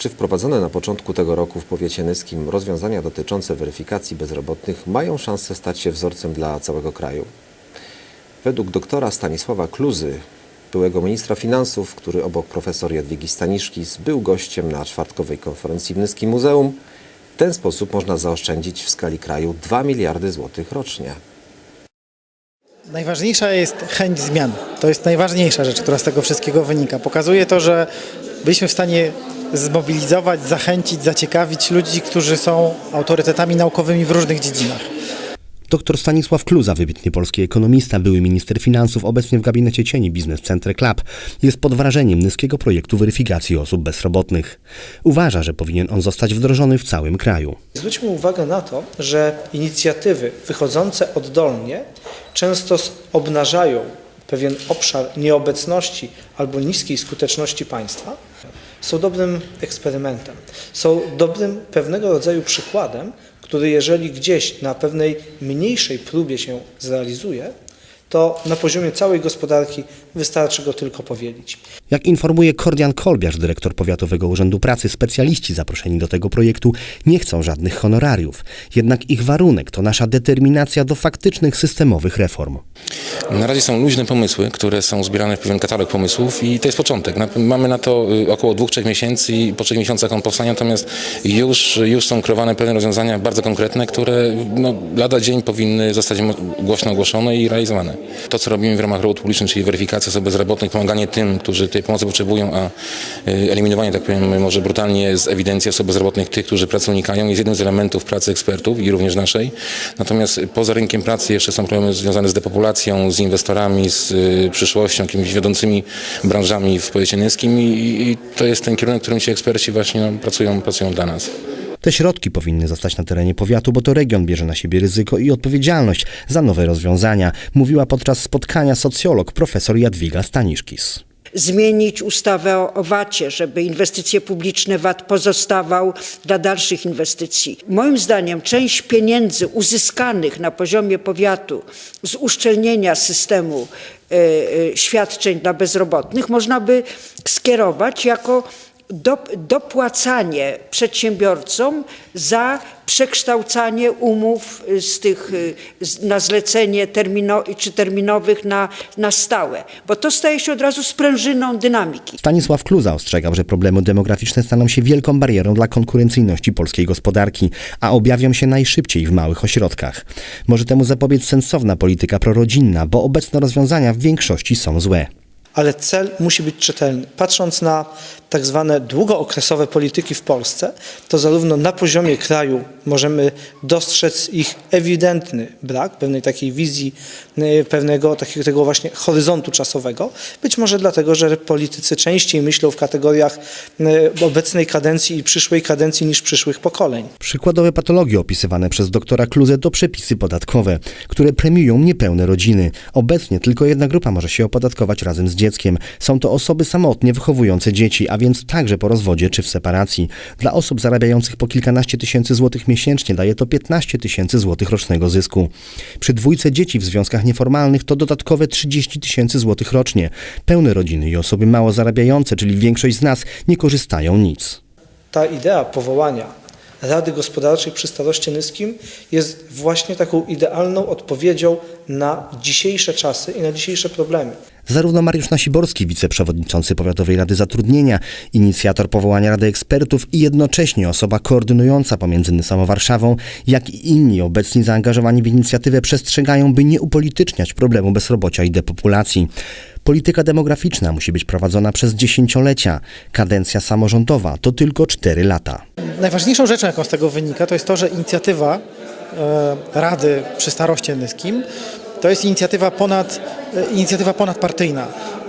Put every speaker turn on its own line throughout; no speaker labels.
Czy wprowadzone na początku tego roku w powiecie nyskim rozwiązania dotyczące weryfikacji bezrobotnych mają szansę stać się wzorcem dla całego kraju? Według doktora Stanisława Kluzy, byłego ministra finansów, który obok profesor Jadwigi Staniszkis był gościem na czwartkowej konferencji w Nyskim Muzeum, w ten sposób można zaoszczędzić w skali kraju 2 miliardy złotych rocznie.
Najważniejsza jest chęć zmian. To jest najważniejsza rzecz, która z tego wszystkiego wynika. Pokazuje to, że byliśmy w stanie zmobilizować, zachęcić, zaciekawić ludzi, którzy są autorytetami naukowymi w różnych dziedzinach.
Dr Stanisław Kluza, wybitny polski ekonomista, były minister finansów, obecnie w gabinecie cieni Biznes Centre Club, jest pod wrażeniem nyskiego projektu weryfikacji osób bezrobotnych. Uważa, że powinien on zostać wdrożony w całym kraju.
Zwróćmy uwagę na to, że inicjatywy wychodzące oddolnie często obnażają pewien obszar nieobecności albo niskiej skuteczności państwa. Są dobrym eksperymentem, są dobrym pewnego rodzaju przykładem, który jeżeli gdzieś na pewnej mniejszej próbie się zrealizuje, to na poziomie całej gospodarki wystarczy go tylko powielić.
Jak informuje Kordian Kolbiarz, dyrektor Powiatowego Urzędu Pracy, specjaliści zaproszeni do tego projektu nie chcą żadnych honorariów. Jednak ich warunek to nasza determinacja do faktycznych systemowych reform.
Na razie są luźne pomysły, które są zbierane w pewien katalog pomysłów i to jest początek. Mamy na to y, około dwóch, trzech miesięcy i po trzech miesiącach on powstanie, natomiast już, już są kreowane pewne rozwiązania bardzo konkretne, które no, lada dzień powinny zostać głośno ogłoszone i realizowane. To, co robimy w ramach robót publicznych, czyli weryfikacja osób bezrobotnych, pomaganie tym, którzy tej pomocy potrzebują, a y, eliminowanie, tak powiem, może brutalnie z ewidencji osób bezrobotnych tych, którzy pracy unikają, jest jednym z elementów pracy ekspertów i również naszej. Natomiast poza rynkiem pracy jeszcze są problemy związane z depopulacją, z inwestorami, z y, przyszłością, jakimiś wiodącymi branżami w powiecie nyskim i, to jest ten kierunek, w którym ci eksperci właśnie no, pracują, pracują dla nas.
Te środki powinny zostać na terenie powiatu, bo to region bierze na siebie ryzyko i odpowiedzialność za nowe rozwiązania, mówiła podczas spotkania socjolog profesor Jadwiga Staniszkis.
zmienić ustawę o- VAT-ie, żeby inwestycje publiczne VAT pozostawał dla dalszych inwestycji. Moim zdaniem część pieniędzy uzyskanych na poziomie powiatu z uszczelnienia systemu e, e, świadczeń dla bezrobotnych można by skierować jako dopłacanie przedsiębiorcom za przekształcanie umów y, z tych y, na zlecenie termino, czy terminowych na, na stałe, bo to staje się od razu sprężyną dynamiki.
Stanisław Kluza ostrzegał, że problemy demograficzne staną się wielką barierą dla konkurencyjności polskiej gospodarki, a objawią się najszybciej w małych ośrodkach. Może temu zapobiec sensowna polityka prorodzinna, bo obecne rozwiązania w większości są złe.
ale cel musi być czytelny. Patrząc na tak zwane długookresowe polityki w Polsce, to zarówno na poziomie kraju możemy dostrzec ich ewidentny brak, pewnej takiej wizji, y, pewnego takiego tego właśnie horyzontu czasowego. Być może dlatego, że politycy częściej myślą w kategoriach y, obecnej kadencji i przyszłej kadencji niż przyszłych pokoleń.
Przykładowe patologie opisywane przez doktora Kluzę to przepisy podatkowe, które premiują niepełne rodziny. Obecnie tylko jedna grupa może się opodatkować razem z dzieckiem. Są to osoby samotnie wychowujące dzieci, a więc także po rozwodzie czy w separacji. Dla osób zarabiających po kilkanaście tysięcy złotych miesięcznie daje to 15 tysięcy złotych rocznego zysku. Przy dwójce dzieci w związkach nieformalnych to dodatkowe 30 tysięcy złotych rocznie. Pełne rodziny i osoby mało zarabiające, czyli większość z nas, nie korzystają nic.
ta idea powołania Rady Gospodarczej przy Staroście Nyskim jest właśnie taką idealną odpowiedzią na dzisiejsze czasy i na dzisiejsze problemy.
Zarówno Mariusz Nasiborski, wiceprzewodniczący Powiatowej Rady Zatrudnienia, inicjator powołania Rady Ekspertów i jednocześnie osoba koordynująca pomiędzy Nysą a Warszawą, jak i inni obecni zaangażowani w inicjatywę przestrzegają, by nie upolityczniać problemu bezrobocia i depopulacji. Polityka demograficzna musi być prowadzona przez dziesięciolecia. Kadencja samorządowa to tylko cztery lata.
Najważniejszą rzeczą, jaką z tego wynika, to jest to, że inicjatywa e, Rady przy Staroście Nyskim to jest inicjatywa, ponad, e, inicjatywa ponadpartyjna.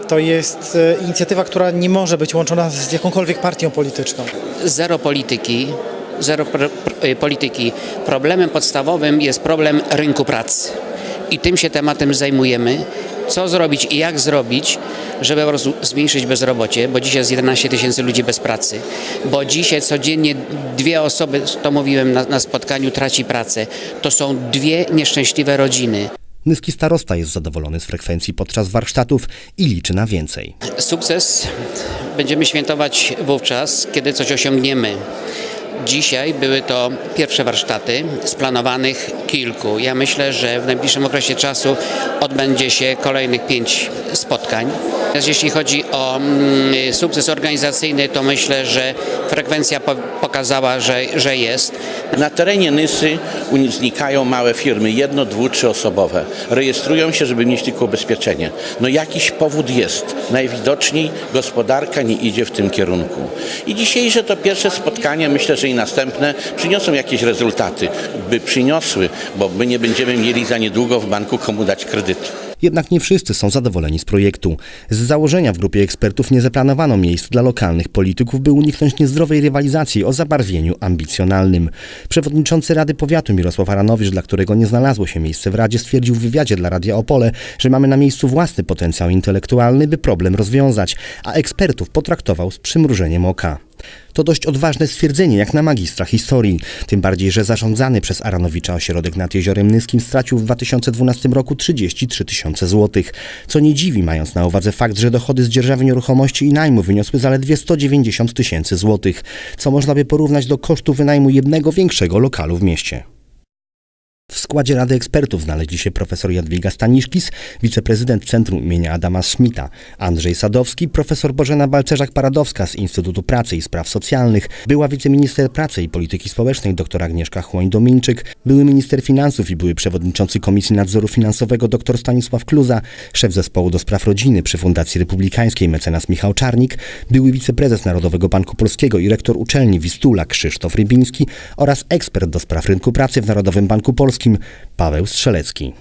To jest e, inicjatywa, która nie może być łączona z jakąkolwiek partią polityczną.
zero polityki, zero y, polityki. Problemem podstawowym jest problem rynku pracy. I tym się tematem zajmujemy. Co zrobić i jak zrobić, żeby po prostu zmniejszyć bezrobocie, bo dzisiaj jest 11 tysięcy ludzi bez pracy, bo dzisiaj codziennie dwie osoby, to mówiłem na, na spotkaniu, traci pracę. To są dwie nieszczęśliwe rodziny.
Nyski starosta jest zadowolony z frekwencji podczas warsztatów i liczy na więcej.
Sukces będziemy świętować wówczas, kiedy coś osiągniemy. Dzisiaj były to pierwsze warsztaty z planowanych kilku. Ja myślę, że w najbliższym okresie czasu odbędzie się kolejnych pięć spotkań. Jeśli chodzi o mm, sukces organizacyjny, to myślę, że frekwencja po- pokazała, że, że jest.
Na terenie Nysy znikają małe firmy, jedno, dwu, trzyosobowe. Rejestrują się, żeby mieć tylko ubezpieczenie. No jakiś powód jest. Najwidoczniej gospodarka nie idzie w tym kierunku. I dzisiejsze to pierwsze spotkanie, myślę, że i następne przyniosą jakieś rezultaty. By przyniosły, bo my nie będziemy mieli za niedługo w banku komu dać kredytu.
Jednak nie wszyscy są zadowoleni z projektu. Z założenia w grupie ekspertów nie zaplanowano miejsc dla lokalnych polityków, by uniknąć niezdrowej rywalizacji o zabarwieniu ambicjonalnym. Przewodniczący Rady Powiatu Mirosław Aranowicz, dla którego nie znalazło się miejsce w Radzie, stwierdził w wywiadzie dla Radia Opole, że mamy na miejscu własny potencjał intelektualny, by problem rozwiązać, a ekspertów potraktował z przymrużeniem oka. To dość odważne stwierdzenie, jak na magistra historii. Tym bardziej, że zarządzany przez Aranowicza ośrodek nad Jeziorem Nyskim stracił w 2012 roku 33 tysiące złotych. Co nie dziwi, mając na uwadze fakt, że dochody z dzierżawy nieruchomości i najmu wyniosły zaledwie 190 tysięcy złotych, co można by porównać do kosztu wynajmu jednego większego lokalu w mieście. W składzie Rady Ekspertów znaleźli się profesor Jadwiga Staniszkis, wiceprezydent Centrum imienia Adama Schmidta, Andrzej Sadowski, profesor Bożena Balcerzak-Paradowska z Instytutu Pracy i Spraw Socjalnych, była wiceminister pracy i polityki społecznej dr Agnieszka Chłoń-Domińczyk, były minister finansów i były przewodniczący Komisji Nadzoru Finansowego dr Stanisław Kluza, szef zespołu do spraw rodziny przy Fundacji Republikańskiej mecenas Michał Czarnik, były wiceprezes Narodowego Banku Polskiego i rektor uczelni Wistula Krzysztof Rybiński oraz ekspert do spraw rynku pracy w Narodowym Banku Polskim Paweł Strzelecki.